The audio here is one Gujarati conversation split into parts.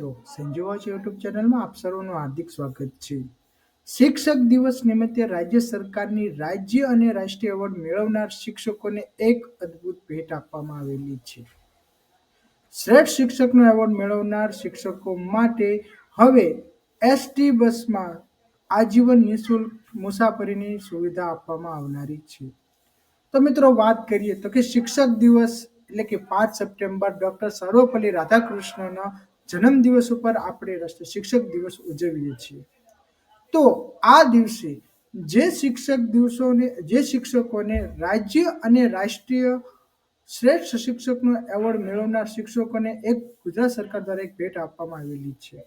મિત્રો સંજીવાચ યુટ્યુબ ચેનલમાં આપ સર્વનું હાર્દિક સ્વાગત છે. શિક્ષક દિવસ નિમિત્તે રાજ્ય સરકારની રાજ્ય અને રાષ્ટ્રીય એવોર્ડ મેળવનાર શિક્ષકોને એક અદ્ભુત ભેટ આપવામાં આવેલી છે. શ્રેષ્ઠ શિક્ષકનો એવોર્ડ મેળવનાર શિક્ષકો માટે હવે એસટી બસમાં આજીવન નિઃશુલ્ક મુસાફરીની સુવિધા આપવામાં આવનારી છે. તો મિત્રો, વાત કરીએ તો કે શિક્ષક દિવસ એટલે કે પાંચ સપ્ટેમ્બર ડૉક્ટર સર્વપલ્લી રાધાકૃષ્ણના જન્મદિવસ ઉપર આપણે રાષ્ટ્રીય શિક્ષક દિવસ ઉજવીએ છીએ. તો આ દિવસે જે શિક્ષક દિવસોને, જે શિક્ષકોને રાજ્ય અને રાષ્ટ્રીય શ્રેષ્ઠ શિક્ષકનો એવોર્ડ મેળવનાર શિક્ષકોને એક ગુજરાત સરકાર દ્વારા એક ભેટ આપવામાં આવેલી છે.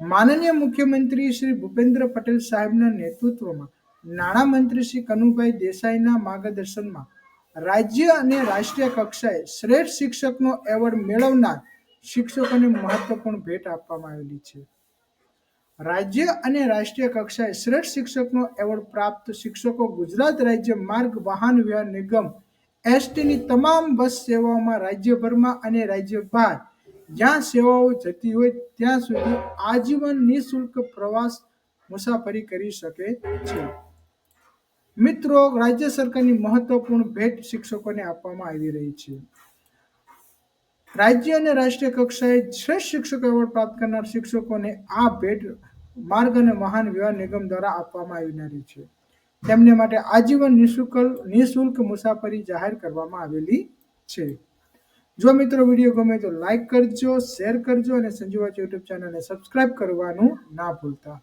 માનનીય મુખ્યમંત્રી શ્રી ભૂપેન્દ્ર પટેલ સાહેબના નેતૃત્વમાં નાણામંત્રી શ્રી કનુભાઈ દેસાઈના માર્ગદર્શનમાં રાજ્ય અને રાષ્ટ્રીય કક્ષાએ શ્રેષ્ઠ શિક્ષકનો એવોર્ડ મેળવનાર શિક્ષકોને મહત્વપૂર્ણ ભેટ આપવામાં આવેલી છે. રાજ્ય અને રાષ્ટ્રીય કક્ષાએ શ્રેષ્ઠ શિક્ષકનો એવોર્ડ પ્રાપ્ત શિક્ષકો ગુજરાત રાજ્ય માર્ગ વાહન વ્યવહાર નિગમ એસટીની તમામ બસ સેવાઓમાં રાજ્યભરમાં અને રાજ્ય બહાર જ્યાં સેવાઓ જતી હોય ત્યાં સુધી આજીવન નિઃશુલ્ક પ્રવાસ મુસાફરી કરી શકે છે. મિત્રો, રાજ્ય સરકારની મહત્વપૂર્ણ ભેટ શિક્ષકોને આપવામાં આવી રહી છે. રાજ્ય અને રાષ્ટ્રીય કક્ષાએ શ્રેષ્ઠ શિક્ષક એવોર્ડ પ્રાપ્ત કરનાર શિક્ષકોને આ ભેટ માર્ગ અને વાહન વ્યવહાર નિગમ દ્વારા આપવામાં આવનારી છે. તેમને માટે આજીવન નિઃશુલ્ક નિઃશુલ્ક મુસાફરી જાહેર કરવામાં આવેલી છે. જો મિત્રો વીડિયો ગમે તો લાઈક કરજો શેર કરજો અને સંજીવા યુટ્યુબ ચેનલને સબસ્ક્રાઇબ કરવાનું ના ભૂલતા.